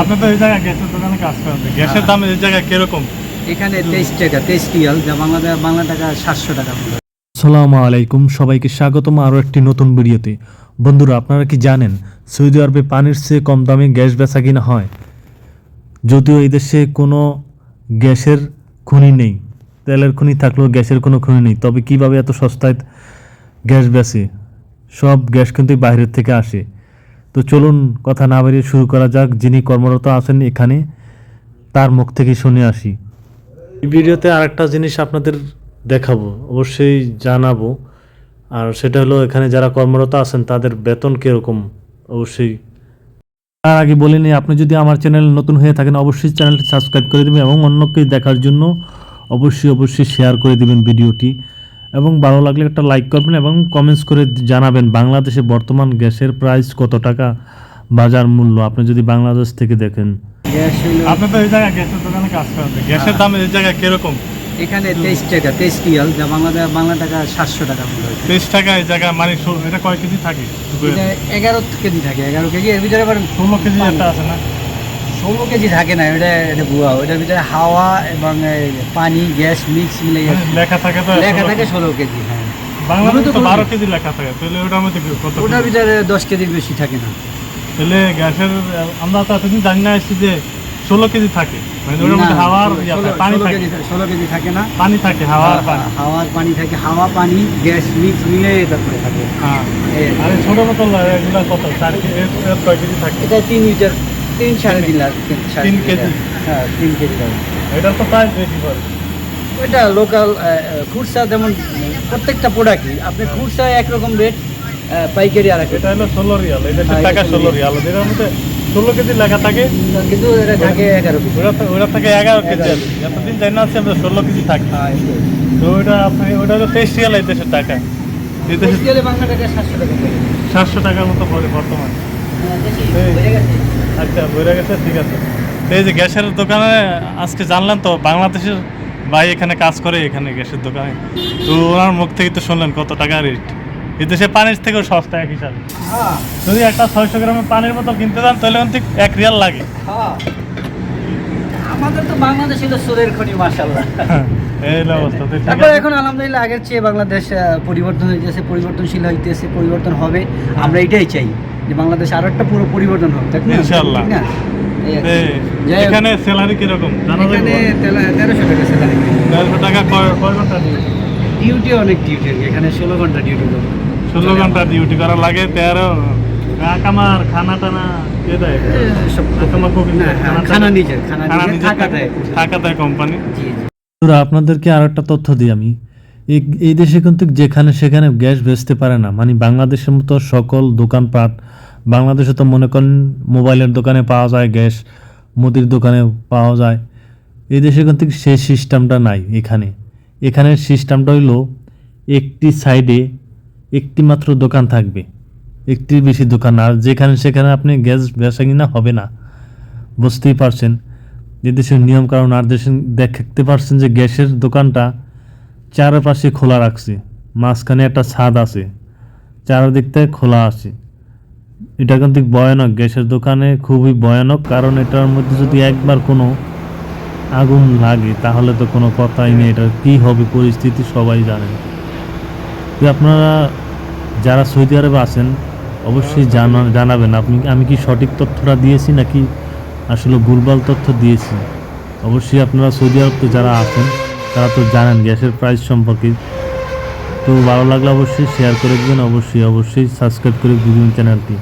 আপনি তো এই জায়গায় গ্যাসের দোকানে কাজ করেন। গ্যাসের দাম এই জায়গায় কীরকম? এখানে তেইশ টাকা তেইশ রিয়াল যা বাংলা বাংলা টাকা সাতশো টাকা সালামু আলাইকুম সবাইকে স্বাগতম আরও একটি নতুন ভিডিওতে। বন্ধুরা আপনারা কি জানেন সৌদি আরবে পানির চেয়ে কম দামে গ্যাস বেচা কিনা হয়? যদিও এই দেশে কোনো গ্যাসের খনি নেই তেলের খনি থাকলেও গ্যাসের কোনো খনি নেই তবে কীভাবে এত সস্তায় গ্যাস বেচে? সব গ্যাস কিন্তু বাইরের থেকে আসে। তো চলুন কথা না বাড়িয়ে শুরু করা যাক। যিনি কর্মরত আছেন এখানে, তার মুখ থেকে শুনে আসি। ভিডিওতে আরেকটা জিনিস আপনাদের দেখাবো, অবশ্যই জানাব। আর সেটা হলো, এখানে যারা কর্মরত আছেন, তাদের বেতন কীরকম? অবশ্যই। তার আগে বলে বলিনি আপনি যদি আমার চ্যানেল নতুন হয়ে থাকেন, অবশ্যই চ্যানেলটি সাবস্ক্রাইব করে দেবেন এবং অন্যকে দেখার জন্য অবশ্যই অবশ্যই শেয়ার করে দিবেন ভিডিওটি। এবং ভালো লাগলে একটা লাইক করবেন এবং কমেন্টস করে জানাবেন বাংলাদেশে বর্তমান গ্যাসের প্রাইস কত টাকা বাজার মূল্য? আপনি যদি বাংলাদেশ থেকে দেখেন। গ্যাস আপনি তো এই জায়গায় গ্যাসের দোকানে কাজ করেন। গ্যাসের দাম এই জায়গায় কীরকম? এখানে তেইশ টাকা তেইশ যা বাংলা বাংলা টাকা সাতশো টাকা তেইশ টাকা এই জায়গায় মানে ষোলো- এটা কয় কেজি থাকে? এগারো কেজি থাকে এগারো কেজি। এর ভিতরে আবার ষোলো কেজি একটা আছে না? ষোলো কেজি থাকে না এটা এটা ভুয়া ওটার ভিতরে হাওয়া এবং পানি গ্যাস মিক্স মিলে লেখা থাকে তো লেখা থাকে ষোলো কেজি হ্যাঁ। বাংলাদেশে তো বারো কেজি। লেখা থাকে তাহলে ওটার মধ্যে কত ওটার ভিতরে দশ কেজির বেশি থাকে না। তাহলে গ্যাসের আমরা তো এতদিন জানি না এসেছি যে ষোলো কেজি থাকে মানে ওটার মধ্যে হাওয়া আর পানি থাকে। ষোলো কেজি থাকে না। পানি থাকে হাওয়া আর পানি। হাওয়ার পানি থাকে হাওয়া পানি গ্যাস মিক্স মিলে তারপরে থাকে। হ্যাঁ। আর ছোট এগুলো কত চার কেজি এর কেজি থাকে? এটা তিন লিটার। তিন সাড়ে তিন লাখ তিন কেজি? হ্যাঁ তিন কেজি এটার তো প্রাইস বেশি পড়ে ওইটা লোকাল খুচরা যেমন প্রত্যেকটা প্রোডাক্টই আপনি খুচরা একরকম রেট পাইকারি আর এটা হলো ষোলো রিয়াল হ্যাঁ, টাকা ষোলো রিয়াল এটার মধ্যে ষোলো কেজি লেখা থাকে। কিন্তু এটা থাকে এগারো কেজি। ওটা ওটা থেকে এগারো কেজি। এতদিন জানি আছে আমরা ষোলো কেজি থাকে। হ্যাঁ, তো ওটা আপনি ওটা হলো তেইশ রিয়াল এই দেশের টাকা। সাতশো টাকার মতো পড়ে বর্তমানে। হ্যাঁ। আচ্ছা বইরা গেছে? ঠিক আছে। এই যে গ্যাসের দোকানে আজকে জানলেন তো বাংলাদেশের ভাই এখানে কাজ করে এখানে গ্যাসের দোকানে। তো ওনার মুখ থেকে তো শুনলেন কত টাকা রেট। এই দেশে পানির থেকেও সস্তা এক হিসাবে। হ্যাঁ, যদি একটা ছয়শো গ্রামের পানির বোতল কিনতে যান তাহলে কিন্তু এক রিয়াল লাগে। হ্যাঁ। আমাদের তো বাংলাদেশ হলো সোরের খনি মাসাল্লাহ তারপর এখন আলহামদুলিল্লাহ আগের চেয়ে বাংলাদেশ পরিবর্তন হইতেছে পরিবর্তনশীল হইতেছে পরিবর্তন হবে। আমরা এটাই চাই যে বাংলাদেশ আরও একটা পুরো পরিবর্তন হোক তাই না? ইনশাআল্লাহ। কি। এখানে স্যালারি জানা এখানে যাবে তেলা- তেরোশো টাকা স্যালারি দেড়শো টাকা কয় কয় ঘণ্টা ডিউটি ডিউটি অনেক ডিউটি এখানে ষোলো ঘণ্টা ডিউটি করব ষোলো ঘণ্টা ডিউটি করা লাগে তেরো। কামার খানা টানা কে দেয়? সব তোমার খানা নিজের খানা নিজের থাকা দেয়। থাকা দেয় কোম্পানি বন্ধুরা, আপনাদেরকে আর একটা তথ্য দিই আমি। এই দেশে কিন্তু যেখানে সেখানে গ্যাস বেচতে পারে না। মানে বাংলাদেশের মতো সকল দোকানপাট বাংলাদেশে তো মনে করেন মোবাইলের দোকানে পাওয়া যায় গ্যাস মুদির দোকানে পাওয়া যায়। এই দেশে কিন্তু সেই সিস্টেমটা নাই এখানে। এখানে সিস্টেমটা হইল একটি সাইডে একটি মাত্র দোকান থাকবে। একটি বেশি দোকান আর যেখানে সেখানে আপনি গ্যাস বেচা কিনা হবে না। বুঝতেই পারছেন। যে দেশের নিয়ম কারণ আর দেশে দেখতে পারছেন যে গ্যাসের দোকানটা চারপাশে খোলা রাখছে। মাঝখানে একটা ছাদ আছে চারদিক থেকে খোলা আছে। এটা কিন্তু ভয়ানক, গ্যাসের দোকানে খুবই ভয়ানক, কারণ এটার মধ্যে যদি একবার কোনো আগুন লাগে, তাহলে তো কোনো কথাই নেই। এটা কী হবে, পরিস্থিতি সবাই জানেন তো আপনারা যারা সৌদি আরবে আছেন, অবশ্যই জানা জানাবেন। আপনি আমি কি সঠিক তথ্যটা দিয়েছি নাকি আসলে ভুলভাল তথ্য দিয়েছি। অবশ্যই আপনারা সৌদি আরব তো যারা আছেন, তারা তো জানেন গ্যাসের প্রাইস সম্পর্কে। তো ভালো লাগলে অবশ্যই শেয়ার করে দেবেন, অবশ্যই অবশ্যই সাবস্ক্রাইব করে দিবেন চ্যানেলটি